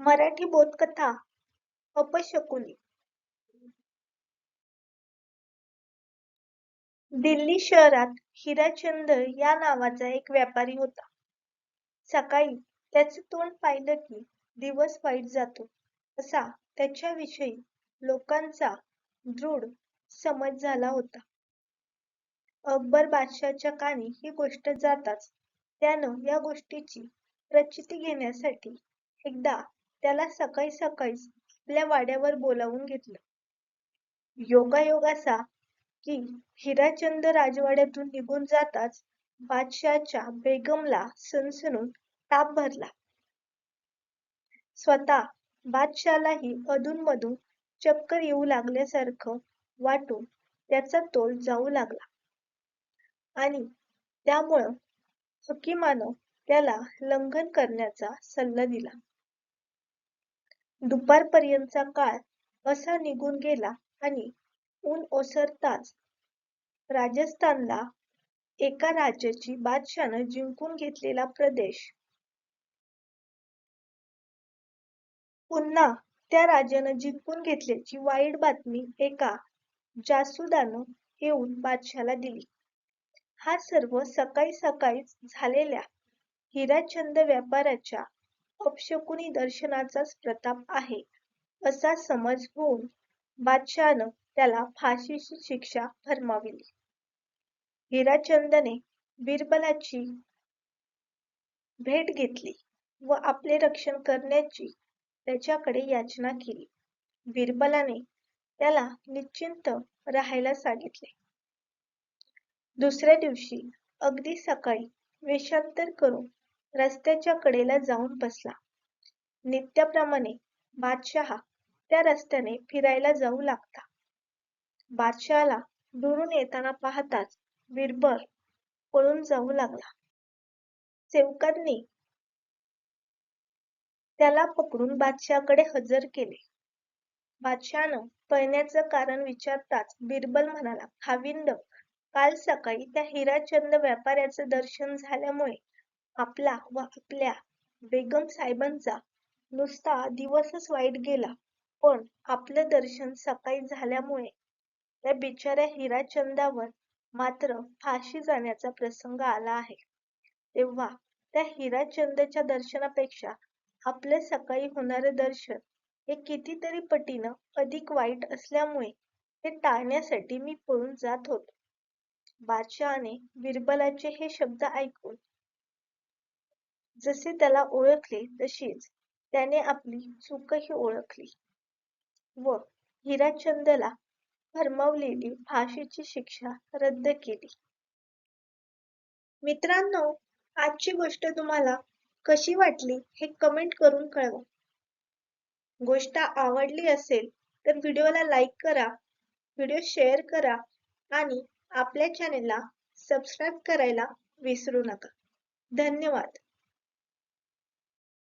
मराठी बोधकथा अपशकुनी. दिल्ली शहरात हिराचंद या नावाचा एक व्यापारी होता. सकाळी त्याचे तोंड पाहिलं की दिवस वाईट जातो. असा त्याच्याविषयी लोकांचा दृढ समज झाला होता. अकबर बादशाच्या कानी ही गोष्ट जाताच त्यानं या गोष्टीची प्रचिती घेण्यासाठी एकदा त्याला सकाळी सकाळीच आपल्या वाड्यावर बोलावून घेतलं. योगायोग असा की हिराचंद राजवाड्यातून निघून जाताच बादशाहच्या बेगमला सणसणून ताप भरला. स्वतः बादशाहलाही अधूनमधून चक्कर येऊ लागल्यासारखं वाटून त्याचा तोल जाऊ लागला. आणि त्यामुळं हकीमानं त्याला लंघन करण्याचा सल्ला दिला. दुपारपर्यंतचा काळ असा निघून गेला आणि ऊन ओसरताच राजस्थानला एका राज्याची बादशानं जिंकून घेतलेला प्रदेश. पुन्हा त्या राजानं जिंकून घेतल्याची वाईट बातमी एका जासुदानं येऊन बादशाला दिली. हा सर्व सकाळी सकाळीच झालेल्या हिराचंद व्यापाराच्या अपशकुनी दर्शनाचाच प्रताप आहे. असा समज होऊन बादशहानं त्याला फाशीची शिक्षा फरमाविली हिराचंदने बिरबलाची भेट घेतली व आपले रक्षण करण्याची त्याच्याकडे याचना केली. बिरबलाने त्याला निश्चिंत राहायला सांगितले. दुसऱ्या दिवशी अगदी सकाळी वेषांतर करून रस्त्याच्या कडेला जाऊन बसला. नित्याप्रमाणे बादशहा त्या रस्त्याने फिरायला जाऊ लागला. बादशहाला दुरून येताना पाहताच बिरबल पळून जाऊ लागला. सेवकांनी त्याला पकडून बादशहाकडे हजर केले. बादशहानं पळण्याचं कारण विचारताच बिरबल म्हणाला खाविंद काल सकाळी त्या हिराचंद व्यापाऱ्याचं दर्शन झाल्यामुळे आपला व आपल्या बेगम साहेबांचा नुसता दिवसच वाईट गेला. पण आपलं दर्शन सकाळी झाल्यामुळे त्या बिचाऱ्या हिराचंदावर मात्र फाशी जाण्याचा प्रसंग आला आहे. तेव्हा त्या हिराचंदच्या दर्शनापेक्षा आपले सकाळी होणारे दर्शन हे कितीतरी पटीनं अधिक वाईट असल्यामुळे ते टाळण्यासाठी मी पळून जात होतो. बादशहाने बिरबलाचे हे शब्द ऐकून जसे त्याला ओळखले तशीच त्याने आपली चूकही ओळखली. व हिराचंदला फरमावलेली फाशीची शिक्षा रद्द केली. मित्रांनो आजची गोष्ट तुम्हाला कशी वाटली हे कमेंट करून कळवा. गोष्ट आवडली असेल तर व्हिडिओला लाईक करा व्हिडिओ शेअर करा आणि आपल्या चॅनेलला सबस्क्राईब करायला विसरू नका. धन्यवाद.